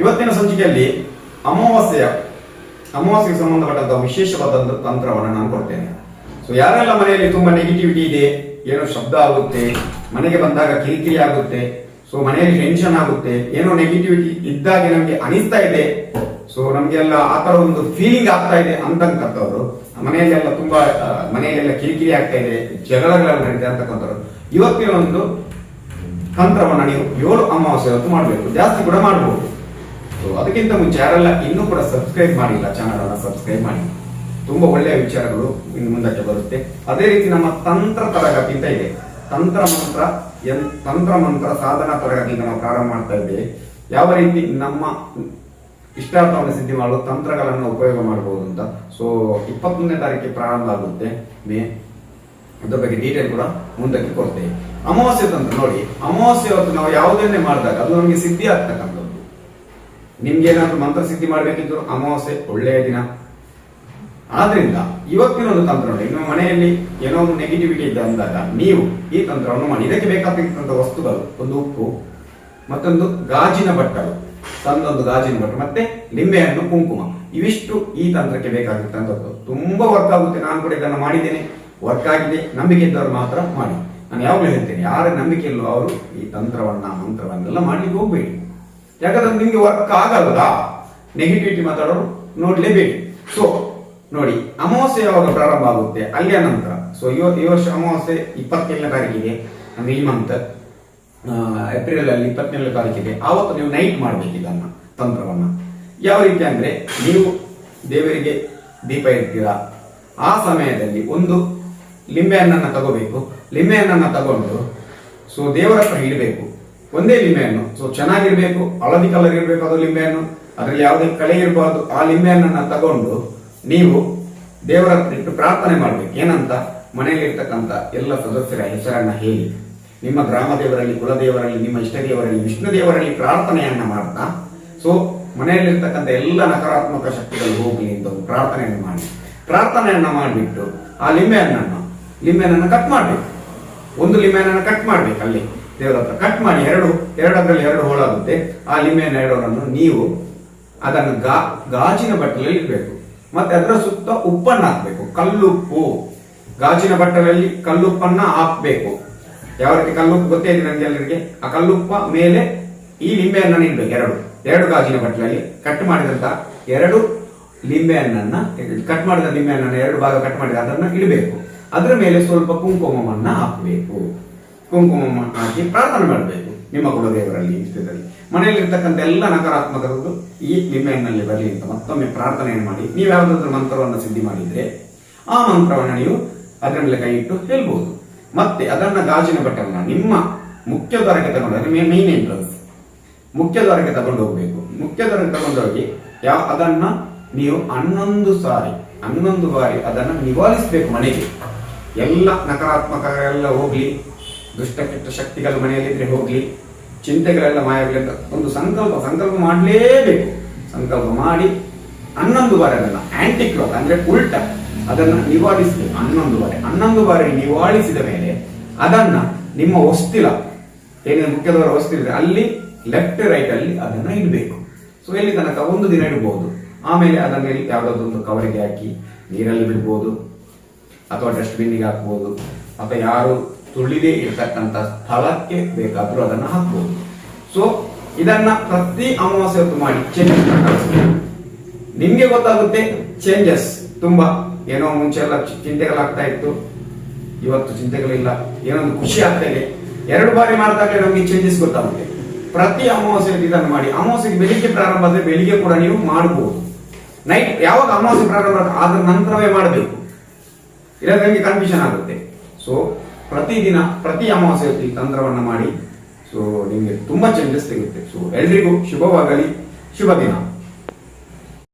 ಇವತ್ತಿನ ಸಂಚಿಕೆಯಲ್ಲಿ ಅಮಾವಾಸ್ಯೆಯ, ಅಮಾವಾಸ್ಯೆಗೆ ಸಂಬಂಧಪಟ್ಟಂತಹ ವಿಶೇಷವಾದ ತಂತ್ರವನ್ನು ನಾನು ಕೊಡ್ತೇನೆ. ಸೊ ಯಾರೆಲ್ಲ ಮನೆಯಲ್ಲಿ ತುಂಬಾ ನೆಗೆಟಿವಿಟಿ ಇದೆ, ಏನೋ ಶಬ್ದ ಆಗುತ್ತೆ, ಮನೆಗೆ ಬಂದಾಗ ಕಿರಿಕಿರಿ ಆಗುತ್ತೆ ಸೊ ಮನೆಯಲ್ಲಿ ಟೆನ್ಷನ್ ಆಗುತ್ತೆ, ಏನೋ ನೆಗೆಟಿವಿಟಿ ಇದ್ದಾಗ ನಮಗೆ ಅನಿಸ್ತಾ ಇದೆ ಸೊ ನಮಗೆಲ್ಲ ಆ ತರ ಒಂದು ಫೀಲಿಂಗ್ ಆಗ್ತಾ ಇದೆ ಅಂತಕ್ಕಂಥವ್ರು. ಮನೆಯಲ್ಲೆಲ್ಲ ತುಂಬಾ ಮನೆಯಲ್ಲೆಲ್ಲ ಕಿರಿಕಿರಿ ಆಗ್ತಾ ಇದೆ, ಜಗಳಗಳೆಲ್ಲ ನಡೀತಾ ಅಂತಕ್ಕಂಥವ್ರು. ಇವತ್ತಿನ ಒಂದು ತಂತ್ರವನ್ನ ನೀವು ಏಳು ಅಮಾವಾಸ್ಯೆ ಹೊತ್ತು ಮಾಡಬೇಕು. ಜಾಸ್ತಿ ಕೂಡ ಮಾಡಬಹುದು ಸೊ ಅದಕ್ಕಿಂತ ಮುಂಚೆ ಯಾರೆಲ್ಲ ಇನ್ನೂ ಕೂಡ ಸಬ್ಸ್ಕ್ರೈಬ್ ಮಾಡಿಲ್ಲ ಚಾನಲ್ ಅನ್ನು ಸಬ್ಸ್ಕ್ರೈಬ್ ಮಾಡಿ. ತುಂಬಾ ಒಳ್ಳೆಯ ವಿಚಾರಗಳು ಇನ್ನು ಮುಂದಕ್ಕೆ ಬರುತ್ತೆ. ಅದೇ ರೀತಿ ನಮ್ಮ ತಂತ್ರ ತರಗತಿ ಅಂತ ಇದೆ. ತಂತ್ರ ಮಂತ್ರ ತಂತ್ರ ಮಂತ್ರ ಸಾಧನಾ ತರಗತಿ ನಾವು ಪ್ರಾರಂಭ ಮಾಡ್ತಾ ಇದ್ದೇವೆ. ಯಾವ ರೀತಿ ನಮ್ಮ ಇಷ್ಟಾರ್ಥವನ್ನು ಸಿದ್ಧಿ ಮಾಡಲು ತಂತ್ರಗಳನ್ನು ಉಪಯೋಗ ಮಾಡಬಹುದು ಅಂತ. ಸೊ ಇಪ್ಪತ್ತೊಂದನೇ ತಾರೀಕಿಗೆ ಪ್ರಾರಂಭ ಆಗುತ್ತೆ. ಮೇ ಅದ್ರ ಬಗ್ಗೆ ಡೀಟೇಲ್ ಕೂಡ ಮುಂದಕ್ಕೆ ಕೊಡ್ತೇವೆ ಅಮಾವಾಸ್ಯೆ ತಂತ್ರ ನೋಡಿ, ಅಮಾವಾಸ್ಯೆ ಹೊತ್ತು ನಾವು ಯಾವುದನ್ನೇ ಮಾಡಿದಾಗ ಅದು ನಮಗೆ ಸಿದ್ಧಿ ಆಗ್ತಕ್ಕಂಥದ್ದು. ನಿಮ್ಗೆ ಏನಾದ್ರು ಮಂತ್ರ ಸಿದ್ಧಿ ಮಾಡಬೇಕಿದ್ರು ಅಮಾವಾಸ್ಯೆ ಒಳ್ಳೆಯ ದಿನ. ಆದ್ರಿಂದ ಇವತ್ತಿನ ಒಂದು ತಂತ್ರ ನೋಡಿ, ನಿಮ್ಮ ಮನೆಯಲ್ಲಿ ಏನೋ ಒಂದು ನೆಗೆಟಿವಿಟಿ ಇದೆ ಅಂದಾಗ ನೀವು ಈ ತಂತ್ರವನ್ನು ಮಾಡಿ. ಇದಕ್ಕೆ ಬೇಕಾಗ್ತಕ್ಕಂಥ ವಸ್ತುಗಳು, ಒಂದು ಉಪ್ಪು, ಮತ್ತೊಂದು ಗಾಜಿನ ಬಟ್ಟಲು, ತಂದೊಂದು ಗಾಜಿನ ಬಟ್ಟಲು, ಮತ್ತೆ ನಿಂಬೆಹಣ್ಣು ಕುಂಕುಮ. ಇವಿಷ್ಟು ಈ ತಂತ್ರಕ್ಕೆ ಬೇಕಾಗಿರ್ತಕ್ಕಂಥದ್ದು ತುಂಬಾ ವರ್ಕ್ ಆಗುತ್ತೆ. ನಾನು ಕೂಡ ಇದನ್ನು ಮಾಡಿದ್ದೇನೆ. ವರ್ಕ್ ಆಗಿದೆ ನಂಬಿಕೆ ಇದ್ದವರು ಮಾತ್ರ ಮಾಡಿ. ನಾನು ಯಾವಾಗಲೂ ಹೇಳ್ತೇನೆ, ಯಾರ ನಂಬಿಕೆ ಇಲ್ಲೋ ಅವರು ಈ ತಂತ್ರವನ್ನ, ಮಂತ್ರವನ್ನೆಲ್ಲ ಮಾಡ್ಲಿಕ್ಕೆ ಹೋಗ್ಬೇಡಿ. ಯಾಕಂದ್ರೆ ನಿಮಗೆ ವರ್ಕ್ ಆಗಲ್ಲ ನೆಗೆಟಿವಿಟಿ ಮಾತಾಡೋರು ನೋಡ್ಲೇಬೇಡಿ. ಸೊ ನೋಡಿ, ಅಮಾವಾಸ್ಯೆ ಯಾವಾಗ ಪ್ರಾರಂಭ ಆಗುತ್ತೆ? ಅಲ್ಲಿಯ ನಂತರ. ಸೊ ಇವತ್ತು ಈ ವರ್ಷ ಅಮಾವಾಸ್ಯೆ ಇಪ್ಪತ್ತೇಳನೇ ತಾರೀಕಿಗೆ, ಅಂದ್ರೆ ಈ ಮಂತ್ ಏಪ್ರಿಲ್ ಅಲ್ಲಿ ಇಪ್ಪತ್ತೇಳನೇ ತಾರೀಕಿಗೆ, ಆವತ್ತು ನೀವು ನೈಟ್ ಮಾಡ್ಬೇಕು ಇದನ್ನ, ತಂತ್ರವನ್ನ. ಯಾವ ರೀತಿ ಅಂದ್ರೆ, ನೀವು ದೇವರಿಗೆ ದೀಪ ಇಡ್ತೀರಾ? ಆ ಸಮಯದಲ್ಲಿ ಒಂದು ಲಿಂಬೆ ಹಣ್ಣನ್ನು ತಗೋಬೇಕು. ಲಿಂಬೆ ಹಣ್ಣನ್ನು ತಗೊಂಡು ಸೊ ದೇವರ ಹತ್ರ ಇಡಬೇಕು. ಒಂದೇ ಲಿಂಬೆಹಣ್ಣು. ಸೊ ಚೆನ್ನಾಗಿರ್ಬೇಕು, ಹಳದಿ ಕಲರ್ ಇರಬೇಕು ಅದು ಲಿಂಬೆಹಣ್ಣು. ಅದರಲ್ಲಿ ಯಾವುದೇ ಕಳೆ ಇರಬಾರ್ದು. ಆ ಲಿಂಬೆಹಣ್ಣನ್ನ ತಗೊಂಡು ನೀವು ದೇವರ ಹತ್ರ ಇಟ್ಟು ಪ್ರಾರ್ಥನೆ ಮಾಡಬೇಕು. ಏನಂತ? ಮನೆಯಲ್ಲಿರ್ತಕ್ಕಂಥ ಎಲ್ಲ ಸದಸ್ಯರ ಹೆಸರನ್ನ ಹೇಳಿ. ನಿಮ್ಮ ಗ್ರಾಮ ದೇವರಲ್ಲಿ ಕುಲದೇವರಲ್ಲಿ ನಿಮ್ಮ ಇಷ್ಟ ದೇವರಲ್ಲಿ, ವಿಷ್ಣು ದೇವರಲ್ಲಿ ಪ್ರಾರ್ಥನೆಯನ್ನ ಮಾಡ್ತಾ ಸೊ ಮನೆಯಲ್ಲಿರ್ತಕ್ಕಂಥ ಎಲ್ಲ ನಕಾರಾತ್ಮಕ ಶಕ್ತಿಗಳು ಹೋಗಲಿ ಅಂತ ಪ್ರಾರ್ಥನೆಯನ್ನು ಮಾಡಿ. ಪ್ರಾರ್ಥನೆಯನ್ನ ಮಾಡಿಬಿಟ್ಟು ಆ ಲಿಂಬೆಹಣ್ಣನ್ನು ಲಿಂಬೆಹಣ್ಣನ್ನು ಕಟ್ ಮಾಡ್ಬೇಕು. ಒಂದು ಲಿಂಬೆನನ್ನು ಕಟ್ ಮಾಡ್ಬೇಕು ಅಲ್ಲಿ. ದೇವರ ಹತ್ರ ಕಟ್ ಮಾಡಿ ಎರಡು, ಎರಡರಲ್ಲಿ ಎರಡು ಹೋಳಾಗುತ್ತೆ. ಆ ಲಿಂಬೆಹಣ್ಣು ಎರಡರನ್ನು ನೀವು ಅದನ್ನು ಗಾ, ಗಾಜಿನ ಬಟ್ಟಲಲ್ಲಿ ಇಡಬೇಕು. ಮತ್ತೆ ಅದರ ಸುತ್ತ ಉಪ್ಪನ್ನು ಹಾಕಬೇಕು ಕಲ್ಲುಪ್ಪು. ಗಾಜಿನ ಬಟ್ಟಲಲ್ಲಿ ಕಲ್ಲುಪ್ಪನ್ನ ಹಾಕ್ಬೇಕು. ಯಾವ ರೀತಿ ಕಲ್ಲುಪ್ಪು ಗೊತ್ತೇ ನನಗೆ ಎಲ್ಲರಿಗೆ? ಆ ಕಲ್ಲುಪ್ಪ ಮೇಲೆ ಈ ಲಿಂಬೆಹಣ್ಣನ್ನು ಇಡಬೇಕು, ಎರಡು. ಎರಡು ಗಾಜಿನ ಬಟ್ಟಲಲ್ಲಿ ಕಟ್ ಮಾಡಿದಂತ ಎರಡು ಲಿಂಬೆಹಣ್ಣನ್ನ ಕಟ್ ಮಾಡಿದ ಲಿಂಬೆಹಣ್ಣನ್ನ ಎರಡು ಭಾಗ ಕಟ್ ಮಾಡಿದ ಅದನ್ನ ಇಡಬೇಕು. ಅದರ ಮೇಲೆ ಸ್ವಲ್ಪ ಕುಂಕುಮವನ್ನ ಹಾಕಬೇಕು. ಕುಂಕುಮ ಹಾಕಿ ಪ್ರಾರ್ಥನೆ ಮಾಡಬೇಕು. ನಿಮ್ಮ ಕುಲದೇವರಲ್ಲಿ ಇಷ್ಟದಲ್ಲಿ ಮನೆಯಲ್ಲಿರ್ತಕ್ಕಂಥ ಎಲ್ಲ ನಕಾರಾತ್ಮಕದ್ದು ಈ ನಿಮ್ಮೆಣ್ಣಲ್ಲಿ ಬರಲಿ ಅಂತ ಮತ್ತೊಮ್ಮೆ ಪ್ರಾರ್ಥನೆಯನ್ನು ಮಾಡಿ. ನೀವು ಯಾವುದಾದ್ರೂ ಮಂತ್ರವನ್ನು ಸಿದ್ಧಿ ಮಾಡಿದ್ರೆ ಆ ಮಂತ್ರವನ್ನು ನೀವು ಅದರ ಮೇಲೆ ಕೈ ಇಟ್ಟು ಹೇಳ್ಬೋದು. ಮತ್ತೆ ಅದನ್ನ ಗಾಜಿನ ಬಟ್ಟೆಯನ್ನ ನಿಮ್ಮ ಮುಖ್ಯ ದ್ವಾರಕ್ಕೆ ತಗೊಂಡು ಮೇನ್ ಎಂಟ್ರೆನ್ಸ್ ಮುಖ್ಯ ದ್ವಾರಕ್ಕೆ ತಗೊಂಡು ಹೋಗ್ಬೇಕು. ಮುಖ್ಯ ದ್ವಾರಕ್ಕೆ ತಗೊಂಡೋಗಿ ಯಾವ ಅದನ್ನ ನೀವು ಹನ್ನೊಂದು ಸಾರಿ, ಹನ್ನೊಂದು ಬಾರಿ ಅದನ್ನು ನಿವಾರಿಸಬೇಕು ಮನೆಗೆ. ಎಲ್ಲ ನಕಾರಾತ್ಮಕ ಎಲ್ಲ ಹೋಗಲಿ, ದುಷ್ಟ ಕೆಟ್ಟ ಶಕ್ತಿಗಳು ಮನೆಯಲ್ಲಿದ್ರೆ ಹೋಗಲಿ, ಚಿಂತೆಗಳೆಲ್ಲ ಮಾಯಾಗಲಿ ಅಂತ ಒಂದು ಸಂಕಲ್ಪ ಸಂಕಲ್ಪ ಮಾಡಲೇಬೇಕು. ಸಂಕಲ್ಪ ಮಾಡಿ ಹನ್ನೊಂದು ಬಾರಿ ಅದನ್ನು ಆಂಟಿ ಕ್ಲಾಕ್ ಅಂದ್ರೆ ಉಲ್ಟ ಅದನ್ನು ನಿವಾರಿಸಬೇಕು ಹನ್ನೊಂದು ಬಾರಿ ಹನ್ನೊಂದು ಬಾರಿ ನಿವಾರಿಸಿದ ಮೇಲೆ ಅದನ್ನ ನಿಮ್ಮ ಹೊಸ್ತಿಲ, ಏನಿದೆ, ಮುಖ್ಯದವರ ಹೊಸ್ತಿಲಿದೆ ಅಲ್ಲಿ ಲೆಫ್ಟ್ ರೈಟ್ ಅಲ್ಲಿ ಅದನ್ನ ಇಡಬೇಕು. ಸೊ ಎಲ್ಲಿ ತನಕ? ಒಂದು ದಿನ ಇಡಬಹುದು ಆಮೇಲೆ ಅದನ್ನ ಎಲ್ಲಿ ಯಾವ್ದಾದ್ರು ಒಂದು ಕವರಿಗೆ ಹಾಕಿ ನೀರಲ್ಲಿ ಬಿಡ್ಬೋದು ಅಥವಾ ಡಸ್ಟ್ಬಿನ್ಗೆ ಹಾಕ್ಬೋದು. ಅಥವಾ ಯಾರು ತುಳಿದೇ ಇರ್ತಕ್ಕಂಥ ಸ್ಥಳಕ್ಕೆ ಬೇಕಾದ್ರೂ ಅದನ್ನ ಹಾಕ್ಬೋದು. ಸೊ ಇದನ್ನ ಪ್ರತಿ ಅಮಾವಾಸ್ಯ ಮಾಡಿ ಚೇಂಜಸ್ ನಿಮ್ಗೆ ಗೊತ್ತಾಗುತ್ತೆ ಚೇಂಜಸ್ ತುಂಬಾ ಏನೋ ಮುಂಚೆ ಎಲ್ಲ ಚಿಂತೆಗಳಾಗ್ತಾ ಇತ್ತು. ಇವತ್ತು ಚಿಂತೆಗಳಿಲ್ಲ. ಏನೋ ಒಂದು ಖುಷಿ ಆಗ್ತಾ ಇದೆ. ಎರಡು ಬಾರಿ ಮಾಡಿದಾಗ ನಮಗೆ ಚೇಂಜಸ್ ಗೊತ್ತಾಗುತ್ತೆ. ಪ್ರತಿ ಅಮಾವಾಸ್ಯ ಇದನ್ನು ಮಾಡಿ. ಅಮಾವಾಸ್ಯೆಗೆ ಬೆಳಿಗ್ಗೆ ಪ್ರಾರಂಭ ಆದ್ರೆ ಬೆಳಿಗ್ಗೆ ಕೂಡ ನೀವು ಮಾಡಬಹುದು ನೈಟ್ ಯಾವಾಗ ಅಮಾವಾಸ್ಯೆ ಪ್ರಾರಂಭ ಅದ್ರ ನಂತರವೇ ಮಾಡಬೇಕು. ಇಲ್ಲದ್ರೆ ಕನ್ಫ್ಯೂಷನ್ ಆಗುತ್ತೆ. ಸೊ ಪ್ರತಿದಿನ, ಪ್ರತಿ ಅಮಾವಾಸ್ಯೆ ಈ ತಂತ್ರವನ್ನ ಮಾಡಿ ಸೊ ನಿಮಗೆ ತುಂಬಾ ಚೇಂಜಸ್ ಸಿಗುತ್ತೆ. ಸೊ ಎಲ್ರಿಗೂ ಶುಭವಾಗಲಿ. ಶುಭ ದಿನ